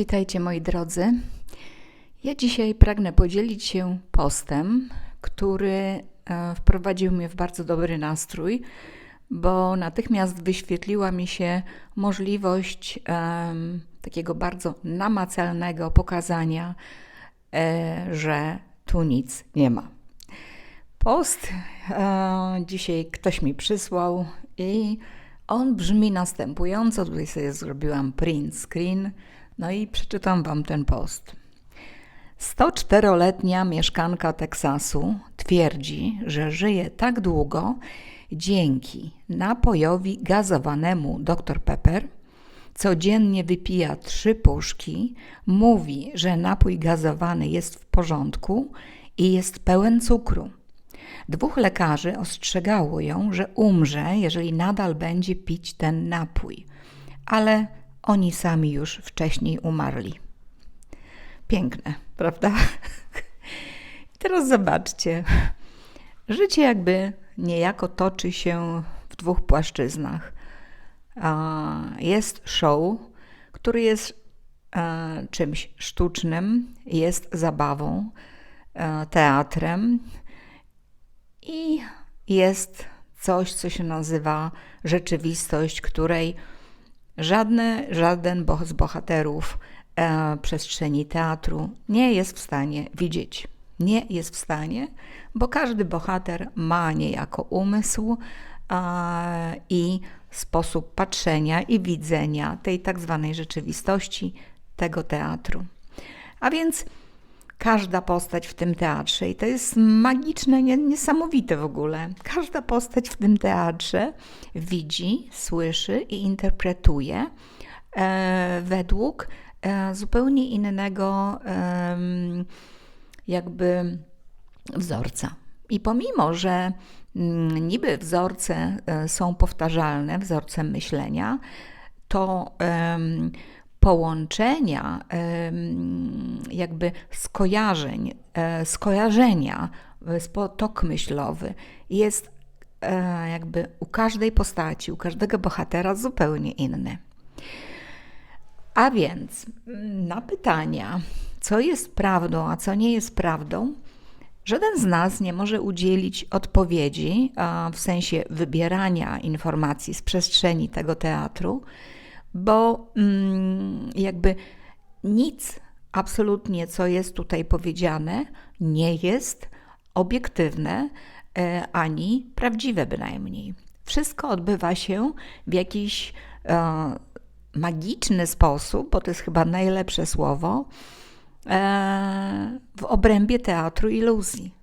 Witajcie moi drodzy. Ja dzisiaj pragnę podzielić się postem, który e, wprowadził mnie w bardzo dobry nastrój, bo natychmiast wyświetliła mi się możliwość um, takiego bardzo namacalnego pokazania, e, że tu nic nie ma. Post e, dzisiaj ktoś mi przysłał i on brzmi następująco. Tutaj sobie zrobiłam print screen no i przeczytam Wam ten post. 104-letnia mieszkanka Teksasu twierdzi, że żyje tak długo dzięki napojowi gazowanemu Dr Pepper. Codziennie wypija trzy puszki, mówi, że napój gazowany jest w porządku i jest pełen cukru. Dwóch lekarzy ostrzegało ją, że umrze, jeżeli nadal będzie pić ten napój, ale oni sami już wcześniej umarli. Piękne, prawda? Teraz zobaczcie. Życie jakby niejako toczy się w dwóch płaszczyznach. Jest show, który jest e, czymś sztucznym, jest zabawą, e, teatrem i jest coś, co się nazywa rzeczywistość, której Żadne, żaden z bohaterów e, przestrzeni teatru nie jest w stanie widzieć. Nie jest w stanie, bo każdy bohater ma niejako umysł e, i sposób patrzenia i widzenia tej tak zwanej rzeczywistości, tego teatru. A więc każda postać w tym teatrze, i to jest magiczne, niesamowite w ogóle. Każda postać w tym teatrze widzi, słyszy i interpretuje e, według e, zupełnie innego jakby wzorca. I pomimo, że mm, niby wzorce e, są powtarzalne, wzorce myślenia, to połączenia, jakby skojarzeń, e, skojarzenia, tok myślowy jest e, jakby u każdej postaci, u każdego bohatera zupełnie inny. A więc na pytania, co jest prawdą, a co nie jest prawdą, żaden z nas nie może udzielić odpowiedzi w sensie wybierania informacji z przestrzeni tego teatru, bo mm, jakby nic absolutnie, co jest tutaj powiedziane, nie jest obiektywne e, ani prawdziwe bynajmniej. Wszystko odbywa się w jakiś e, magiczny sposób, bo to jest chyba najlepsze słowo, e, w obrębie teatru iluzji.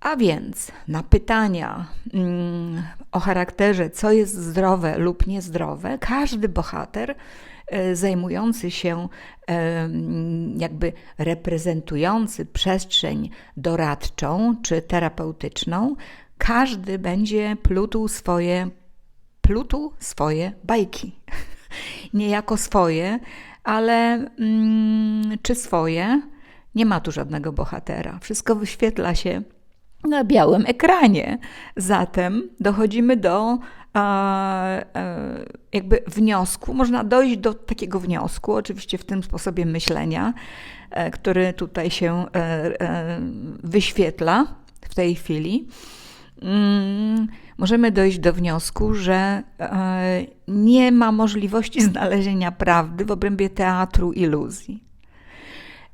A więc na pytania mm, o charakterze, co jest zdrowe lub niezdrowe, każdy bohater e, zajmujący się, e, jakby reprezentujący przestrzeń doradczą czy terapeutyczną, każdy będzie plutł swoje, plutł swoje bajki. Niejako swoje, ale mm, czy swoje? Nie ma tu żadnego bohatera. Wszystko wyświetla się na białym ekranie. Zatem dochodzimy do jakby wniosku, można dojść do takiego wniosku, oczywiście w tym sposobie myślenia, e, który tutaj się e, e, wyświetla w tej chwili. Mm, możemy dojść do wniosku, że nie ma możliwości znalezienia prawdy w obrębie teatru iluzji.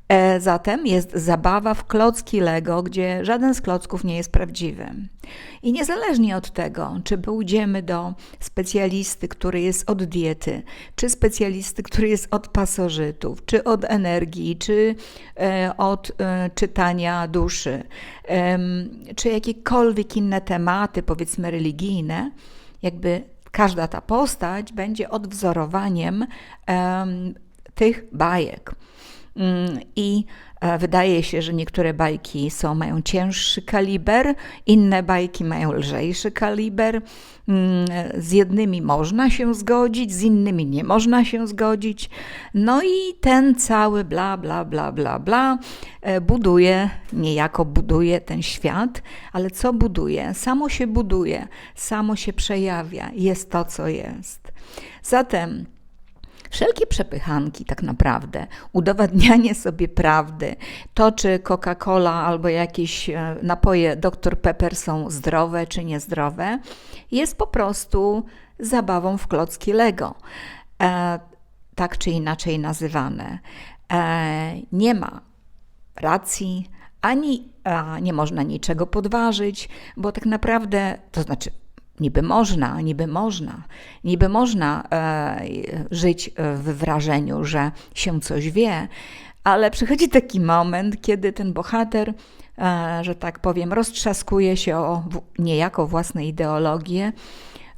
E, zatem jest zabawa w klocki Lego, gdzie żaden z klocków nie jest prawdziwy. I niezależnie od tego, czy pójdziemy do specjalisty, który jest od diety, czy specjalisty, który jest od pasożytów, czy od energii, czy e, od e, czytania duszy, czy jakiekolwiek inne tematy, powiedzmy religijne, jakby każda ta postać będzie odwzorowaniem tych bajek. Mm, I e, wydaje się, że niektóre bajki są, mają cięższy kaliber, inne bajki mają lżejszy kaliber. Mm, z jednymi można się zgodzić, z innymi nie można się zgodzić. No i ten cały bla, bla, bla, bla, bla e, buduje, niejako buduje ten świat, ale co buduje? Samo się buduje, samo się przejawia, jest to, co jest. Zatem Wszelkie przepychanki, tak naprawdę, udowadnianie sobie prawdy, to czy Coca-Cola albo jakieś e, napoje Dr Pepper są zdrowe czy niezdrowe, jest po prostu zabawą w klocki Lego. E, tak czy inaczej nazywane. E, nie ma racji, ani e, nie można niczego podważyć, bo tak naprawdę, to znaczy niby można, niby można, niby można e, żyć w wrażeniu, że się coś wie, ale przychodzi taki moment, kiedy ten bohater, e, że tak powiem, roztrzaskuje się o niejako własne ideologie,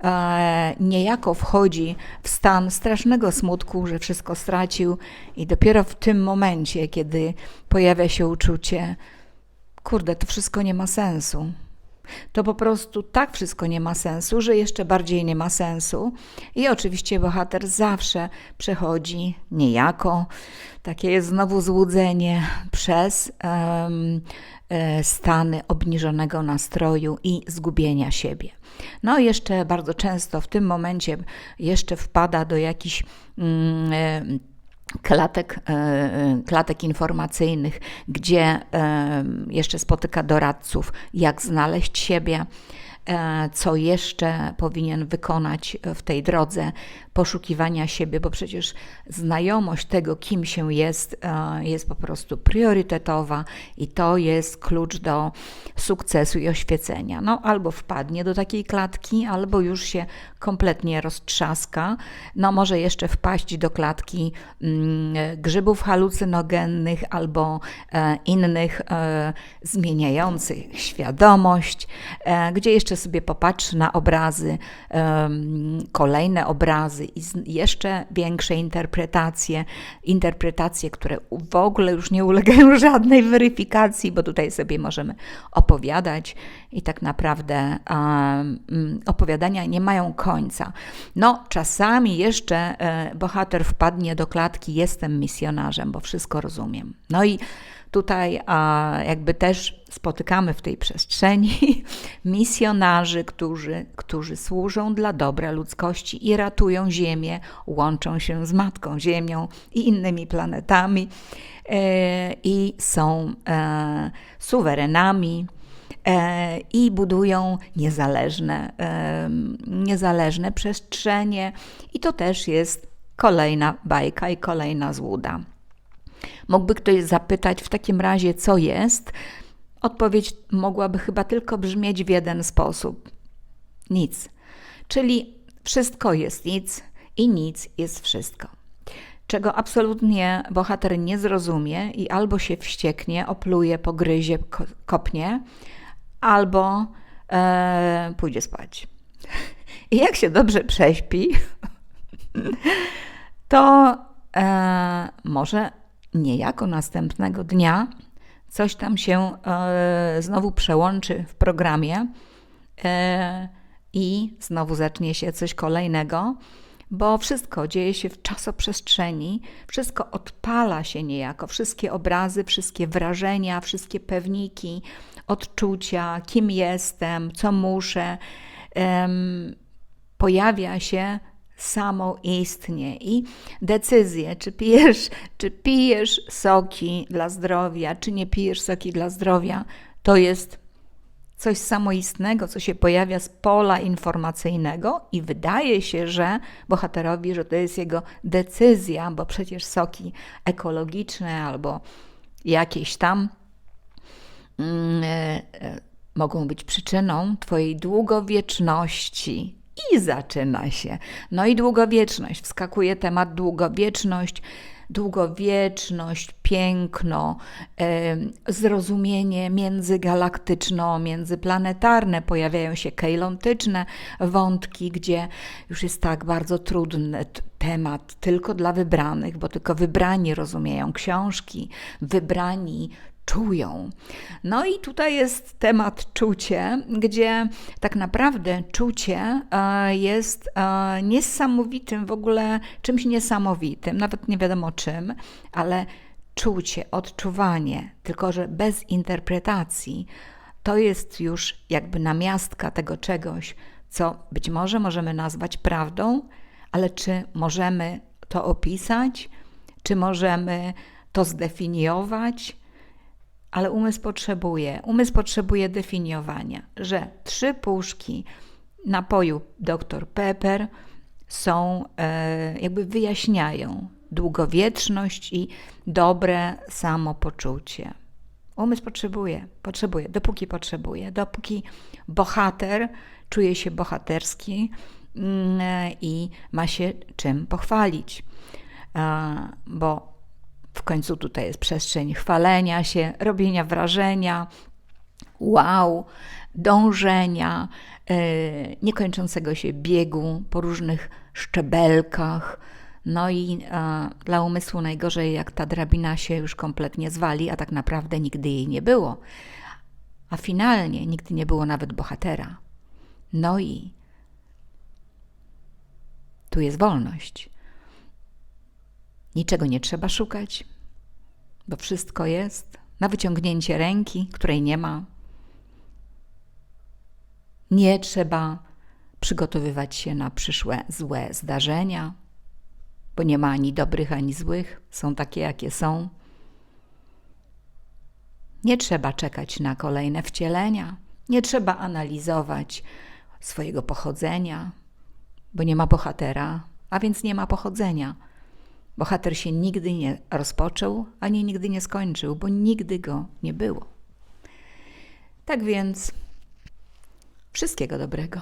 e, niejako wchodzi w stan strasznego smutku, że wszystko stracił, i dopiero w tym momencie, kiedy pojawia się uczucie, kurde, to wszystko nie ma sensu. To po prostu tak wszystko nie ma sensu, że jeszcze bardziej nie ma sensu. I oczywiście bohater zawsze przechodzi niejako, takie jest znowu złudzenie, przez um, stany obniżonego nastroju i zgubienia siebie. No, jeszcze bardzo często w tym momencie jeszcze wpada do jakichś. Um, klatek, e, klatek informacyjnych, gdzie e, jeszcze spotyka doradców, jak znaleźć siebie, co jeszcze powinien wykonać w tej drodze poszukiwania siebie, bo przecież znajomość tego, kim się jest, e, jest po prostu priorytetowa i to jest klucz do sukcesu i oświecenia. No, albo wpadnie do takiej klatki, albo już się kompletnie roztrzaska. No, może jeszcze wpaść do klatki mm, grzybów halucynogennych albo e, innych e, zmieniających świadomość, gdzie jeszcze sobie popatrzy na obrazy, kolejne obrazy i jeszcze większe interpretacje, interpretacje, które w ogóle już nie ulegają żadnej weryfikacji, bo tutaj sobie możemy opowiadać i tak naprawdę opowiadania nie mają końca. No, czasami jeszcze e, bohater wpadnie do klatki, jestem misjonarzem, bo wszystko rozumiem. No i Tutaj jakby też spotykamy w tej przestrzeni misjonarzy, którzy, którzy służą dla dobra ludzkości i ratują Ziemię, łączą się z Matką Ziemią i innymi planetami e, i są e, suwerenami e, i budują niezależne, niezależne przestrzenie, i to też jest kolejna bajka i kolejna złuda. Mógłby ktoś zapytać w takim razie, co jest? Odpowiedź mogłaby chyba tylko brzmieć w jeden sposób: nic. Czyli wszystko jest nic i nic jest wszystko. Czego absolutnie bohater nie zrozumie i albo się wścieknie, opluje, pogryzie, kopnie, albo e, pójdzie spać. I jak się dobrze prześpi, to e, może niejako następnego dnia coś tam się e, znowu przełączy w programie e, i znowu zacznie się coś kolejnego, bo wszystko dzieje się w czasoprzestrzeni, wszystko odpala się niejako, wszystkie obrazy, wszystkie wrażenia, wszystkie pewniki, odczucia, kim jestem, co muszę, pojawia się samoistnie. I decyzje, czy pijesz, czy pijesz soki dla zdrowia, czy nie pijesz soki dla zdrowia, to jest coś samoistnego, co się pojawia z pola informacyjnego i wydaje się, że bohaterowi, że to jest jego decyzja, bo przecież soki ekologiczne albo jakieś tam e, mogą być przyczyną Twojej długowieczności, i zaczyna się. No i długowieczność. Wskakuje temat długowieczność długowieczność, piękno, zrozumienie międzygalaktyczno, międzyplanetarne, pojawiają się kejlontyczne wątki, gdzie już jest tak bardzo trudny temat tylko dla wybranych, bo tylko wybrani rozumieją książki, wybrani czują. No i tutaj jest temat czucie, gdzie tak naprawdę czucie e, jest e, niesamowitym, w ogóle czymś niesamowitym, nawet nie wiadomo czym, ale czucie, odczuwanie, tylko że bez interpretacji, to jest już jakby namiastka tego czegoś, co być może możemy nazwać prawdą, ale czy możemy to opisać, czy możemy to zdefiniować, ale umysł potrzebuje, umysł potrzebuje definiowania, że trzy puszki napoju Dr Pepper są, e, jakby wyjaśniają długowieczność i dobre samopoczucie. Umysł potrzebuje, potrzebuje, dopóki potrzebuje, dopóki bohater czuje się bohaterski mm, i ma się czym pochwalić. E, Bo w końcu tutaj jest przestrzeń chwalenia się, robienia wrażenia, wow, dążenia, e, niekończącego się biegu po różnych szczebelkach. No i dla umysłu najgorzej, jak ta drabina się już kompletnie zwali, a tak naprawdę nigdy jej nie było. A finalnie nigdy nie było nawet bohatera. No i tu jest wolność. Niczego nie trzeba szukać, bo wszystko jest na wyciągnięcie ręki, której nie ma. Nie trzeba przygotowywać się na przyszłe złe zdarzenia, bo nie ma ani dobrych, ani złych, są takie, jakie są. Nie trzeba czekać na kolejne wcielenia, nie trzeba analizować swojego pochodzenia, bo nie ma bohatera, a więc nie ma pochodzenia. Bohater się nigdy nie rozpoczął, ani nigdy nie skończył, bo nigdy go nie było. Tak więc wszystkiego dobrego.